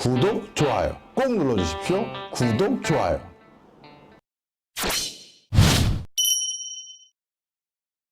구독, 좋아요 꼭 눌러주십시오. 구독, 좋아요.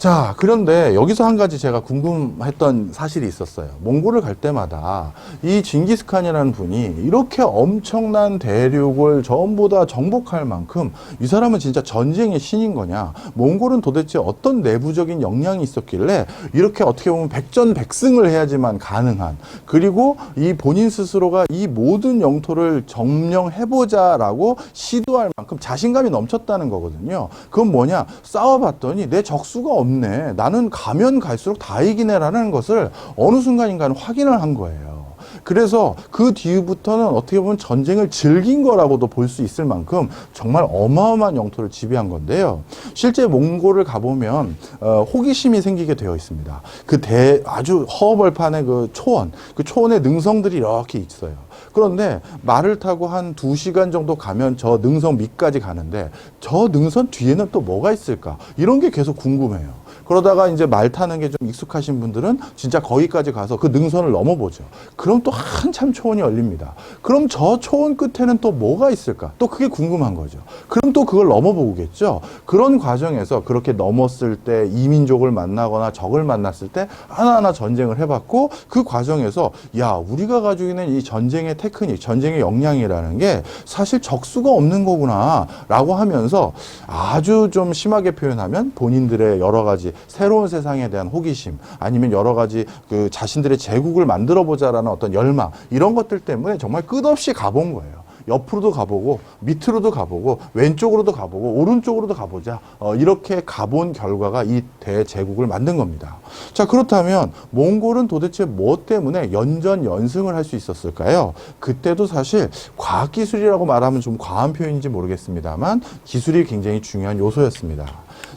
자, 그런데 여기서 한 가지 제가 궁금했던 사실이 있었어요. 몽골을 갈 때마다 이 징기스칸이라는 분이 이렇게 엄청난 대륙을 전부 다 정복할 만큼 이 사람은 진짜 전쟁의 신인 거냐? 몽골은 도대체 어떤 내부적인 역량이 있었길래 이렇게 어떻게 보면 백전백승을 해야지만 가능한 그리고 이 본인 스스로가 이 모든 영토를 점령해보자라고 시도할 만큼 자신감이 넘쳤다는 거거든요. 그건 뭐냐? 싸워봤더니 내 적수가 없 네. 나는 가면 갈수록 다 이기네라는 것을 어느 순간인가는 확인을 한 거예요. 그래서 그 뒤부터는 어떻게 보면 전쟁을 즐긴 거라고도 볼 수 있을 만큼 정말 어마어마한 영토를 지배한 건데요. 실제 몽골을 가보면 어, 호기심이 생기게 되어 있습니다. 그 대 아주 허벌판의 그 초원, 그 초원의 능성들이 이렇게 있어요. 그런데 말을 타고 한 두시간 정도 가면 저 능선 밑까지 가는데 저 능선 뒤에는 또 뭐가 있을까? 이런 게 계속 궁금해요. 그러다가 이제 말 타는 게 좀 익숙하신 분들은 진짜 거기까지 가서 그 능선을 넘어보죠. 그럼 또 한참 초원이 열립니다. 그럼 저 초원 끝에는 또 뭐가 있을까? 또 그게 궁금한 거죠. 그럼 또 그걸 넘어보겠죠. 그런 과정에서 그렇게 넘었을 때 이민족을 만나거나 적을 만났을 때 하나하나 전쟁을 해봤고 그 과정에서 야 우리가 가지고 있는 이 전쟁의 테크닉, 전쟁의 역량이라는 게 사실 적수가 없는 거구나라고 하면서 아주 좀 심하게 표현하면 본인들의 여러 가지 새로운 세상에 대한 호기심 아니면 여러 가지 그 자신들의 제국을 만들어 보자라는 어떤 열망 이런 것들 때문에 정말 끝없이 가본 거예요. 옆으로도 가보고 밑으로도 가보고 왼쪽으로도 가보고 오른쪽으로도 가보자 어, 이렇게 가본 결과가 이 대제국을 만든 겁니다. 자 그렇다면 몽골은 도대체 뭐 때문에 연전 연승을 할 수 있었을까요? 그때도 사실 과학기술이라고 말하면 좀 과한 표현인지 모르겠습니다만 기술이 굉장히 중요한 요소였습니다.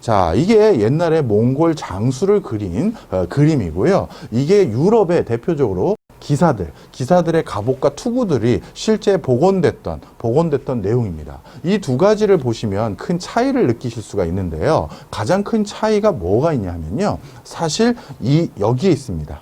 자, 이게 옛날에 몽골 장수를 그린 어, 그림이고요. 이게 유럽의 대표적으로 기사들, 기사들의 갑옷과 투구들이 실제 복원됐던, 복원됐던 내용입니다. 이 두 가지를 보시면 큰 차이를 느끼실 수가 있는데요. 가장 큰 차이가 뭐가 있냐 하면요. 사실 이, 여기에 있습니다.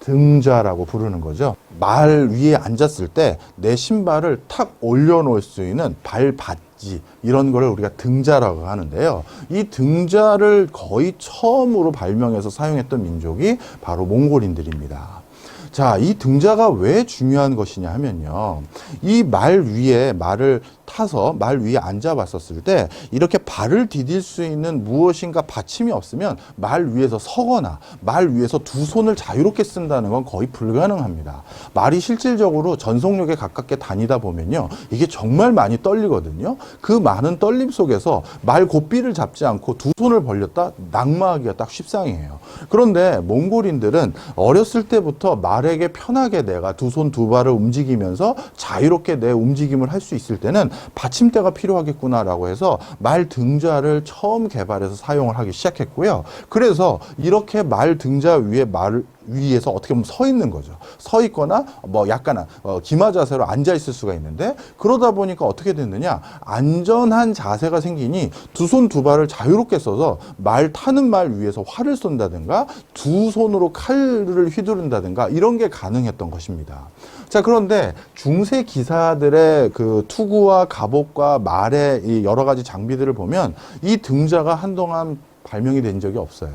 등자라고 부르는 거죠. 말 위에 앉았을 때 내 신발을 탁 올려놓을 수 있는 발받 지 이런 거를 우리가 등자라고 하는데요. 이 등자를 거의 처음으로 발명해서 사용했던 민족이 바로 몽골인들입니다. 자, 이 등자가 왜 중요한 것이냐 하면요. 이 말 위에 말을 타서 말 위에 앉아 봤었을 때 이렇게 발을 디딜 수 있는 무엇인가 받침이 없으면 말 위에서 서거나 말 위에서 두 손을 자유롭게 쓴다는 건 거의 불가능합니다. 말이 실질적으로 전속력에 가깝게 다니다 보면요. 이게 정말 많이 떨리거든요. 그 많은 떨림 속에서 말 고삐를 잡지 않고 두 손을 벌렸다 낙마하기가 딱 쉽상이에요. 그런데 몽골인들은 어렸을 때부터 말에게 편하게 내가 두 손 두 발을 움직이면서 자유롭게 내 움직임을 할 수 있을 때는 받침대가 필요하겠구나라고 해서 말 등자를 처음 개발해서 사용을 하기 시작했고요. 그래서 이렇게 말 등자 위에 말을 위에서 어떻게 보면 서 있는 거죠. 서 있거나 뭐 약간 어, 기마 자세로 앉아 있을 수가 있는데 그러다 보니까 어떻게 됐느냐 안전한 자세가 생기니 두 손두 발을 자유롭게 써서 말 타는 말 위에서 활을 쏜다든가 두 손으로 칼을 휘두른다든가 이런 게 가능했던 것입니다. 자 그런데 중세 기사들의 그 투구와 갑옷과 말의 이 여러 가지 장비들을 보면 이 등자가 한동안 발명이 된 적이 없어요.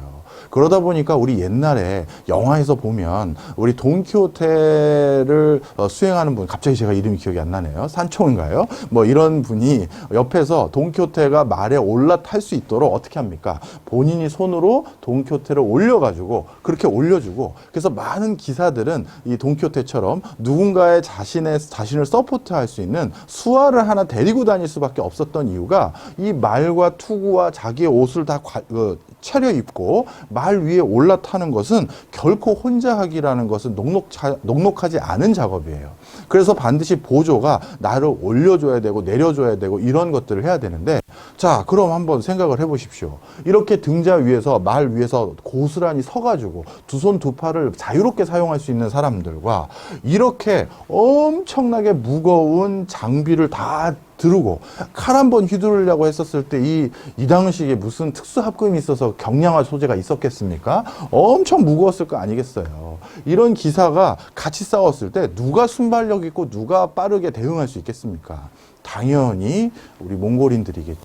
그러다 보니까 우리 옛날에 영화에서 보면 우리 돈키호테를 어, 수행하는 분, 갑자기 제가 이름이 기억이 안 나네요. 산총인가요? 뭐 이런 분이 옆에서 돈키호테가 말에 올라탈 수 있도록 어떻게 합니까? 본인이 손으로 돈키호테를 올려가지고 그렇게 올려주고 그래서 많은 기사들은 이 돈키호테처럼 누군가의 자신의 자신을 서포트할 수 있는 수화를 하나 데리고 다닐 수밖에 없었던 이유가 이 말과 투구와 자기의 옷을 다 과- 그, 차려입고 말 위에 올라타는 것은 결코 혼자 하기라는 것은 녹록차, 녹록하지 않은 작업이에요. 그래서 반드시 보조가 나를 올려줘야 되고 내려줘야 되고 이런 것들을 해야 되는데 자 그럼 한번 생각을 해보십시오. 이렇게 등자 위에서 말 위에서 고스란히 서가지고 두 손 두 팔을 자유롭게 사용할 수 있는 사람들과 이렇게 엄청나게 무거운 장비를 다 들고 칼 한 번 휘두르려고 했었을 때 이 이 당시에 무슨 특수 합금이 있어서 경량화 소재가 있었겠습니까? 엄청 무거웠을 거 아니겠어요. 이런 기사가 같이 싸웠을 때 누가 순발력 있고 누가 빠르게 대응할 수 있겠습니까? 당연히 우리 몽골인들이겠죠.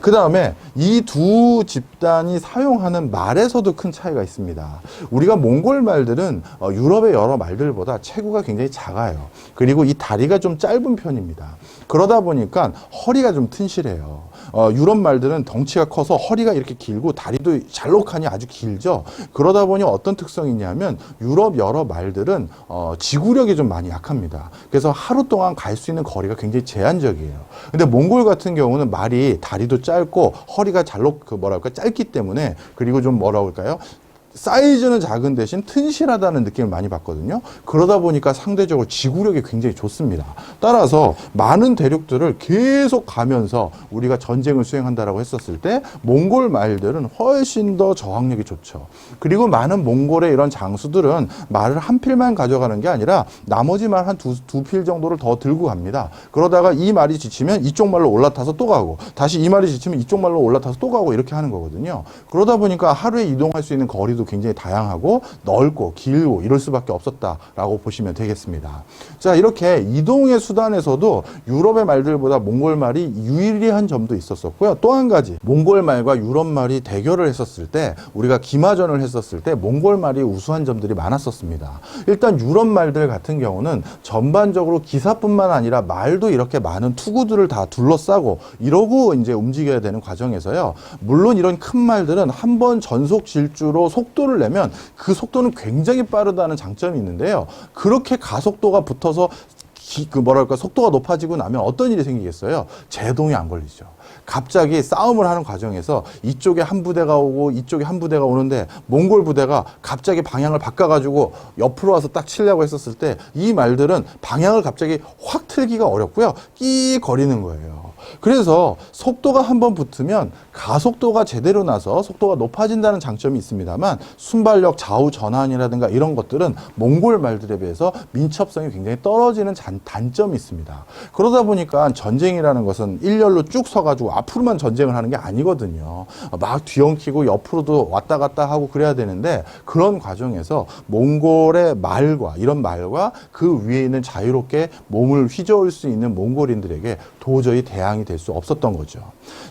그 다음에 이 두 집단이 사용하는 말에서도 큰 차이가 있습니다. 우리가 몽골 말들은 어, 유럽의 여러 말들보다 체구가 굉장히 작아요. 그리고 이 다리가 좀 짧은 편입니다. 그러다 보니까 허리가 좀 튼실해요. 어, 유럽 말들은 덩치가 커서 허리가 이렇게 길고 다리도 잘록하니 아주 길죠. 그러다 보니 어떤 특성이 있냐면 유럽 여러 말들은 어, 지구력이 좀 많이 약합니다. 그래서 하루 동안 갈 수 있는 거리가 굉장히 제한적이에요. 근데 몽골 같은 경우는 말이 다리도 짧고 허리가 잘록 그 뭐랄까 짧기 때문에 그리고 좀 뭐라 그럴까요? 사이즈는 작은 대신 튼실하다는 느낌을 많이 받거든요. 그러다 보니까 상대적으로 지구력이 굉장히 좋습니다. 따라서 많은 대륙들을 계속 가면서 우리가 전쟁을 수행한다라고 했었을 때 몽골 말들은 훨씬 더 저항력이 좋죠. 그리고 많은 몽골의 이런 장수들은 말을 한 필만 가져가는 게 아니라 나머지 말 한 두 두 필 정도를 더 들고 갑니다. 그러다가 이 말이 지치면 이쪽 말로 올라타서 또 가고 다시 이 말이 지치면 이쪽 말로 올라타서 또 가고 이렇게 하는 거거든요. 그러다 보니까 하루에 이동할 수 있는 거리도 굉장히 다양하고 넓고 길고 이럴 수밖에 없었다라고 보시면 되겠습니다. 자, 이렇게 이동의 수단에서도 유럽의 말들보다 몽골 말이 유리한 점도 있었었고요. 또 한 가지, 몽골 말과 유럽 말이 대결을 했었을 때 우리가 기마전을 했었을 때 몽골 말이 우수한 점들이 많았었습니다. 일단 유럽 말들 같은 경우는 전반적으로 기사뿐만 아니라 말도 이렇게 많은 투구들을 다 둘러싸고 이러고 이제 움직여야 되는 과정에서요. 물론 이런 큰 말들은 한 번 전속 질주로 속 도를 내면 그 속도는 굉장히 빠르다는 장점이 있는데요. 그렇게 가속도가 붙어서 기- 그 뭐랄까 속도가 높아지고 나면 어떤 일이 생기겠어요? 제동이 안 걸리죠. 갑자기 싸움을 하는 과정에서 이쪽에 한 부대가 오고 이쪽에 한 부대가 오는데 몽골 부대가 갑자기 방향을 바꿔가지고 옆으로 와서 딱 치려고 했었을 때 이 말들은 방향을 갑자기 확 틀기가 어렵고요. 끼 거리는 거예요. 그래서 속도가 한번 붙으면 가속도가 제대로 나서 속도가 높아진다는 장점이 있습니다만 순발력 좌우 전환이라든가 이런 것들은 몽골 말들에 비해서 민첩성이 굉장히 떨어지는 잔- 단점이 있습니다. 그러다 보니까 전쟁이라는 것은 일렬로 쭉 서가지고 앞으로만 전쟁을 하는 게 아니거든요. 막 뒤엉키고 옆으로도 왔다 갔다 하고 그래야 되는데 그런 과정에서 몽골의 말과 이런 말과 그 위에 있는 자유롭게 몸을 휘저을 수 있는 몽골인들에게 도저히 대항이 될 수 없었던 거죠.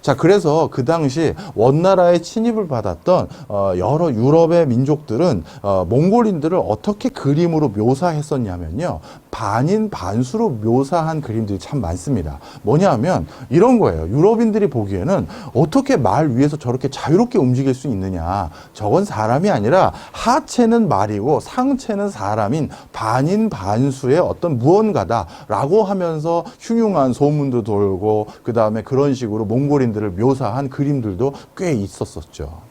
자, 그래서 그 당시 원나라의 침입을 받았던 어, 여러 유럽의 민족들은 어, 몽골인들을 어떻게 그림으로 묘사했었냐면요. 반인 반수로 묘사한 그림들이 참 많습니다. 뭐냐면 이런 거예요. 유럽인들이 보기에는 어떻게 말 위에서 저렇게 자유롭게 움직일 수 있느냐. 저건 사람이 아니라 하체는 말이고 상체는 사람인 반인 반수의 어떤 무언가다라고 하면서 흉흉한 소문도 돌고 그 다음에 그런 식으로 몽골인들을 묘사한 그림들도 꽤 있었었죠.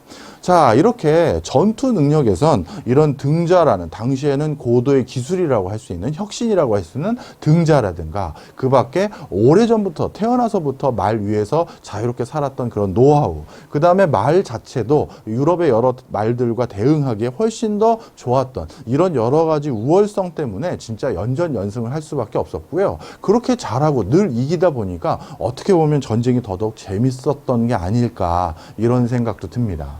자, 이렇게 전투 능력에선 이런 등자라는 당시에는 고도의 기술이라고 할 수 있는 혁신이라고 할 수 있는 등자라든가 그 밖에 오래전부터 태어나서부터 말 위에서 자유롭게 살았던 그런 노하우 그 다음에 말 자체도 유럽의 여러 말들과 대응하기에 훨씬 더 좋았던 이런 여러 가지 우월성 때문에 진짜 연전 연승을 할 수밖에 없었고요. 그렇게 잘하고 늘 이기다 보니까 어떻게 보면 전쟁이 더더욱 재밌었던 게 아닐까 이런 생각도 듭니다.